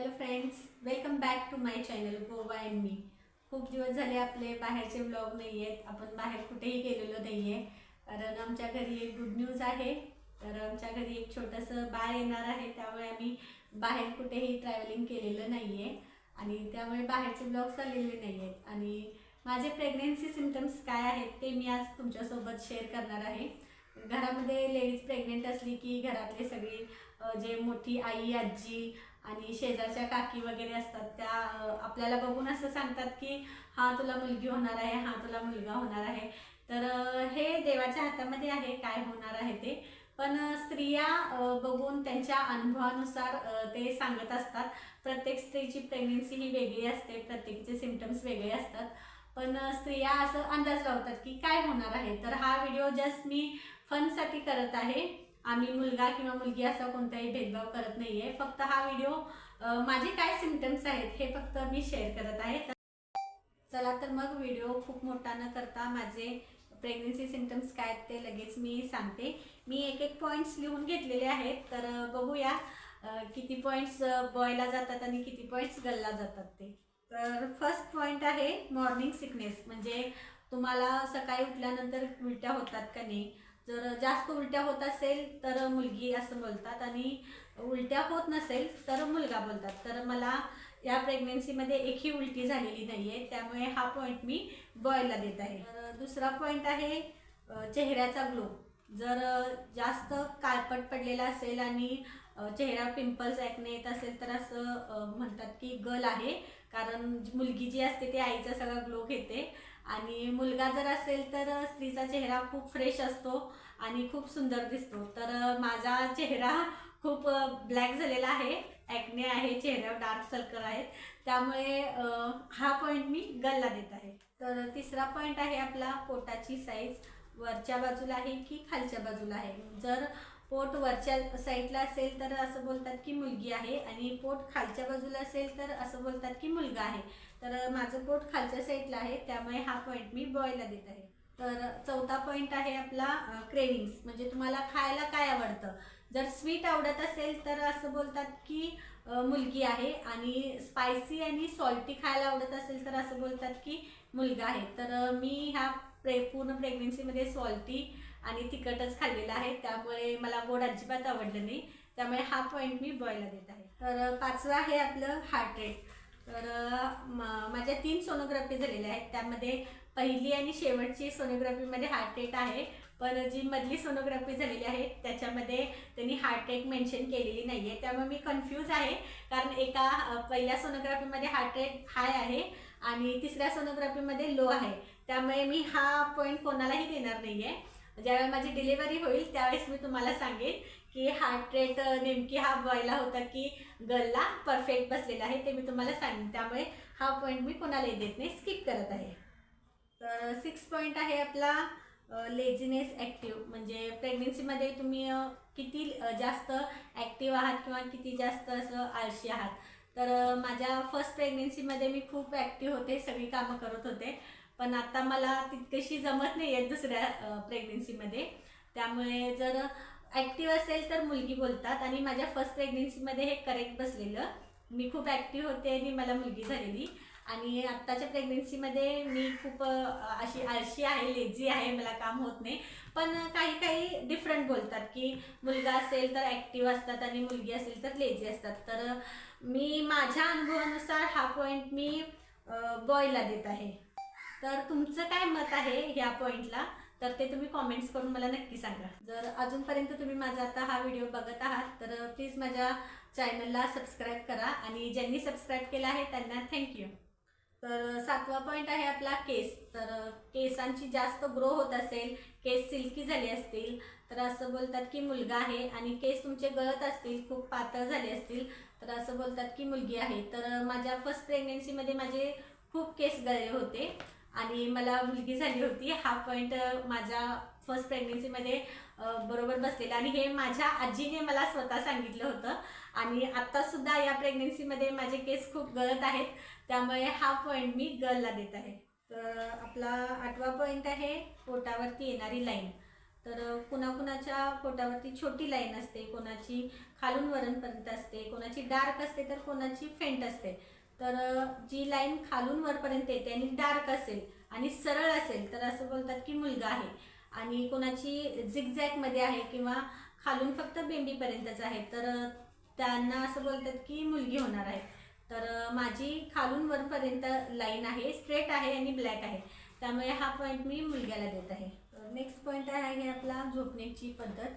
Hello friends welcome back to my channel Goa and मी खूप दिवस झाले आपले बाहेरचे ब्लॉग नाही आहेत आपण बाहेर कुठेही गेलेलो नाही आहे कारण आमच्या घरी एक गुड न्यूज आहे. तर आमच्या घरी एक छोटंसं बाळ येणार आहे त्यामुळे आम्ही बाहेर कुठेही ट्रॅव्हलिंग केलेलं नाही आहे आणि त्यामुळे बाहेरचे ब्लॉग्स आलेले नाही आहेत आणि माझे प्रेग्नेन्सी सिमटम्स काय आहेत ते मी आज तुमच्यासोबत शेअर करणार आहे. घरामध्ये लेडीज प्रेग्नेंट असली की घरातले सगळे जे मोठी आई आजी आणि शेजारच्या काकी वगैरे असतात त्या आपल्याला बघून असं सांगतात की हा तुला मुलगी होणार आहे हा तुला मुलगा होणार आहे. तर हे देवाच्या हातामध्ये आहे काय होणार आहे ते. पण स्त्रिया बघून त्यांच्या अनुभवानुसार ते सांगत असतात. प्रत्येक स्त्रीची प्रेग्नेन्सी ही वेगळी असते प्रत्येकीचे सिमटम्स वेगळे असतात. पण स्त्रिया असं अंदाज लावतात की काय होणार आहे? तर हा व्हिडिओ जस्ट मी फनसाठी करत आहे. आम्ही मुलगा किंवा मुलगी असा कोणताही भेदभाव करत नाही आहे फक्त हा व्हिडिओ माझे काय सिमटम्स आहेत हे फक्त मी शेअर करत आहे. चला तर मग व्हिडिओ खूप मोठा न करता माझे प्रेग्नन्सी सिमटम्स काय आहेत ते लगेच मी सांगते. मी एक एक पॉईंट्स लिहून घेतलेले आहेत. तर बघूया किती पॉईंट्स बॉयला जातात आणि किती पॉईंट्स गलला जातात ते. तर फर्स्ट पॉईंट आहे मॉर्निंग सिकनेस म्हणजे तुम्हाला सकाळी उठल्यानंतर उलट्या होतात का नाही? जर जास्त उलट्या होत असेल तर मुलगी असं बोलतात आणि उलट्या होत नसेल तर मुलगा बोलतात. तर मला या प्रेग्नेन्सीमध्ये एकही उलटी झालेली नाही आहे त्यामुळे हा पॉईंट मी बॉयला देत आहे. तर दुसरा पॉईंट आहे चेहऱ्याचा ग्लो जर जास्त काळपट पडलेला असेल आणि चेहरा पिंपल्स ॲक्ने येत असेल तर असं म्हणतात की गल आहे. कारण मुलगी जी असते ती आईचा सगळा ग्लो घेते. आणि मुलगा जर असेल तर स्त्रीचा चेहरा खूप फ्रेश असतो आणि खूप सुंदर दिसतो. तर माझा चेहरा खूप ब्लॅक झालेला आहे. ॲक्ने आहे चेहऱ्यावर डार्क सर्कल आहेत. त्यामुळे हा पॉईंट मी गल्ला देत आहे. तर तिसरा पॉईंट आहे आपला पोटाची साईज वरच्या बाजूला आहे की खालच्या बाजूला आहे? जर पोट वरच्या साईडला असेल तर असं बोलतात की मुलगी आहे आणि पोट खालच्या बाजूला असेल तर असं बोलतात की मुलगा आहे. तर माझं पोट खालच्या साईडला आहे त्यामुळे हा पॉईंट मी बॉयला देत आहे. तर चौथा पॉईंट आहे आपला क्रेविंग्स म्हणजे तुम्हाला खायला काय आवडतं? जर स्वीट आवडत असेल तर असं बोलतात की मुलगी आहे आणि स्पायसी आणि सॉल्टी खायला आवडत असेल तर असं बोलतात की मुलगा आहे. तर मी ह्या प्रे पूर्ण प्रेग्नेन्सीमध्ये सॉल्टी आणि तिखटच खाल्लेलं आहे. त्यामुळे मला गोड अजिबात आवडलं नाही. त्यामुळे हा पॉईंट मी बॉयला देत आहे. तर पाचवा आहे आपलं हार्ट रेट तर म- माझ्या तीन सोनोग्राफी झालेल्या आहेत. त्यामध्ये पहिली आणि शेवटची सोनोग्राफीमध्ये हार्ट रेट आहे. पण जी मधली सोनोग्राफी झालेली आहे त्याच्यामध्ये त्यांनी हार्ट रेट मेन्शन केलेली नाही आहे त्यामुळे मी कन्फ्यूज आहे. कारण एका पहिल्या सोनोग्राफीमध्ये हार्ट रेट हाय आहे आणि तिसऱ्या सोनोग्राफीमध्ये लो आहे. त्यामुळे मी हा पॉईंट कोणालाही देणार नाही आहे ज्यावेळेस माझी डिलिव्हरी होईल त्यावेळेस मी तुम्हाला सांगेन की हार्ट रेट नेमकी हा बॉयला होता की गर्लला परफेक्ट बसलेला आहे ते मी तुम्हाला सांगेन. त्यामुळे हा पॉईंट मी कोणालाही देत नाही स्किप करत आहे. तर सिक्स पॉईंट आहे आपला लेझीनेस ॲक्टिव्ह म्हणजे प्रेग्नेन्सीमध्ये तुम्ही किती जास्त ॲक्टिव्ह आहात किंवा किती जास्त असं आळशी आहात. तर माझ्या फर्स्ट प्रेग्नेन्सीमध्ये मी खूप ॲक्टिव्ह होते सगळी कामं करत होते. पण आता मला तितकशी जमत नाही आहे दुसऱ्या प्रेग्नेन्सीमध्ये त्यामुळे जर ॲक्टिव्ह असेल तर मुलगी बोलतात आणि माझ्या फर्स्ट प्रेग्नेन्सीमध्ये हे करेक्ट बसलेलं. मी खूप ॲक्टिव्ह होते आणि मला मुलगी झालेली. आणि आत्ताच्या प्रेग्नेन्सीमध्ये मी खूप अशी आळशी आहे लेझी आहे मला काम होत नाही. पण काही काही डिफरंट बोलतात की मुलगा असेल तर ॲक्टिव्ह असतात आणि मुलगी असेल तर लेझी असतात. तर मी माझ्या अनुभवानुसार हा पॉईंट मी बॉयला देत आहे. तर तुमचं काय मत आहे ह्या पॉईंटला तर ते तुम्ही कॉमेंट्स करून मला नक्की सांगा. जर अजूनपर्यंत तुम्ही माझा आता हा व्हिडिओ बघत आहात तर प्लीज माझ्या चॅनलला सबस्क्राईब करा आणि ज्यांनी सबस्क्राईब केलं आहे त्यांना थँक्यू तर सातवा पॉईंट आहे आपला केस तर केसांची जास्त ग्रो होत असेल केस सिल्की झाले असतील तर असं बोलतात की मुलगा आहे आणि केस तुमचे गळत असतील खूप पातळ झाले असतील तर असं बोलतात की मुलगी आहे. तर माझ्या फर्स्ट प्रेग्नेन्सीमध्ये माझे खूप केस गळले होते. आणि मला मुलगी झाली होती. हा पॉईंट माझ्या फर्स्ट प्रेग्नेन्सीमध्ये बरोबर बसलेला. आणि हे माझ्या आजीने मला स्वतः सांगितलं होतं. आणि आत्तासुद्धा या प्रेग्नेन्सीमध्ये माझे केस खूप गळत आहेत. त्यामुळे हा पॉईंट मी गर्लला देत आहे. तर आपला आठवा पॉईंट आहे पोटावरती येणारी लाईन तर कुणाकुणाच्या पोटावरती छोटी लाईन असते कोणाची खालून वरणपर्यंत असते कोणाची डार्क असते तर कोणाची फेंट असते. तर जी लाईन खालून वरपर्यंत येते आणि डार्क असेल आणि सरळ असेल तर असं बोलतात की मुलगा आहे. आणि कोणाची झिगझॅगमध्ये आहे किंवा खालून फक्त बेंबीपर्यंतच आहे तर त्यांना असं बोलतात की मुलगी होणार आहे. तर माझी खालून वरपर्यंत लाईन आहे स्ट्रेट आहे आणि ब्लॅक आहे. त्यामुळे हा पॉईंट मी मुलग्याला देत आहे. नेक्स्ट पॉईंट आहे आपला झोपण्याची पद्धत.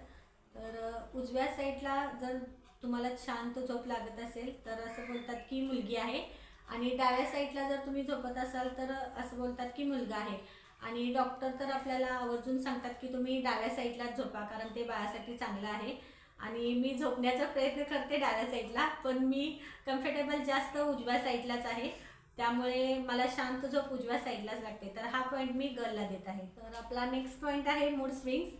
तर उजव्या साईडला जर तुम्हाला शांत झोप लागत असेल तर असं बोलतात की मुलगी आहे. आणि डाव्या साईडला जर तुम्ही झोपत असाल तर असं बोलतात की मुलगा आहे. आणि डॉक्टर तर आपल्याला आवर्जून सांगतात की तुम्ही डाव्या साईडलाच झोपा कारण ते बाळासाठी चांगलं आहे. आणि मी झोपण्याचा प्रयत्न करते डाव्या साईडला पण मी कम्फर्टेबल जास्त उजव्या साईडलाच आहे. त्यामुळे मला शांत झोप उजव्या साईडलाच लागते. तर हा पॉईंट मी गर्लला देत आहे. तर आपला नेक्स्ट पॉईंट आहे मूड स्विंग्स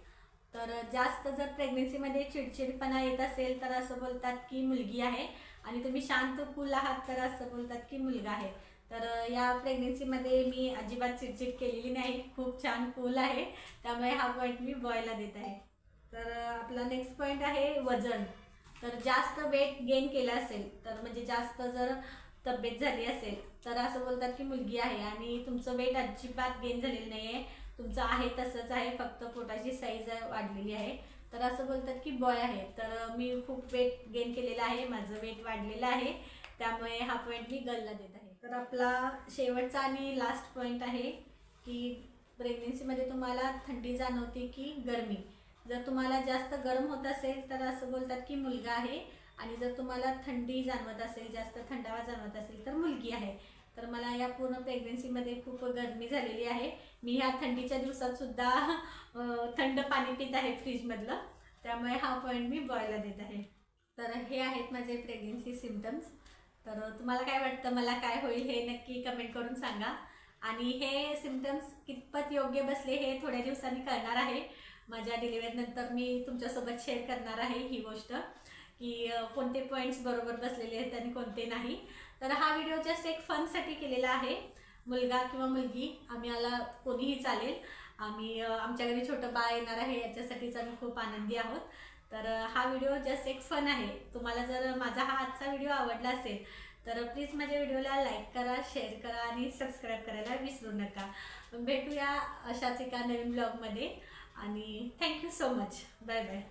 तर जास्त जर प्रेग्नेन्सीमध्ये चिडचिडपणा येत असेल तर असं बोलतात की मुलगी आहे. आणि तुम्ही शांत कूल आहात तर असं बोलतात की मुलगा आहे. तर या प्रेग्नेन्सीमध्ये मी अजिबात चिडचिड केलेली नाही. खूप छान कूल आहे. त्यामुळे हा पॉईंट मी बॉयला देत आहे. तर आपला नेक्स्ट पॉईंट आहे वजन. तर जास्त वेट गेन केलं असेल तर म्हणजे जास्त जर तब्येत झाली असेल तर असं बोलतात की मुलगी आहे. आणि तुमचं वेट अजिबात गेन झालेलं नाही आहे तुमचं आहे तसंच आहे फक्त पोटाची साईज वाढलेली आहे. तर असं बोलतात की बॉय आहे. तर मी खूप वेट गेन केलेलं आहे माझं वेट वाढलेलं आहे. त्यामुळे हा पॉईंट मी गलला देत आहे. तर आपला शेवटचा आणि लास्ट पॉईंट आहे की प्रेग्नेन्सीमध्ये तुम्हाला थंडी जाणवते की गरमी. जर तुम्हाला जास्त गरम होत असेल तर असं बोलतात की मुलगा आहे. आणि जर तुम्हाला थंडी जाणवत असेल जास्त थंडावा जाणवत असेल तर मुलगी आहे. तर मला या पूर्ण प्रेग्नन्सीमध्ये खूप गरमी झालेली आहे. मी ह्या थंडीच्या दिवसात सुद्धा थंड पाणी पित आहे फ्रीजमधलं त्यामुळे हा पॉईंट मी बॉयला देत आहे. तर हे आहेत माझे प्रेग्नन्सी सिमटम्स तर तुम्हाला काय वाटतं? मला काय होईल हे नक्की कमेंट करून सांगा. आणि हे सिमटम्स कितपत योग्य बसले हे थोड्या दिवसांनी कळणार आहे. माझ्या डिलिव्हरीनंतर मी तुमच्यासोबत शेअर करणार आहे ही गोष्ट. की कोणते पॉईंट्स बरोबर बसलेले आहेत आणि कोणते नाही. तर हा व्हिडिओ जस्ट एक फनसाठी केलेला आहे. मुलगा किंवा मुलगी आम्ही आला कोणीही चालेल. आम्ही आमच्या घरी छोटं बाळ येणार आहे याच्यासाठीच आम्ही खूप आनंदी आहोत. तर हा व्हिडिओ जस्ट एक फन आहे. तुम्हाला जर माझा हा आजचा व्हिडिओ आवडला असेल तर प्लीज माझ्या व्हिडिओला लाईक करा शेअर करा आणि सबस्क्राईब करायला विसरू नका. भेटूया अशाच एका नवीन ब्लॉगमध्ये आणि thank you so much bye bye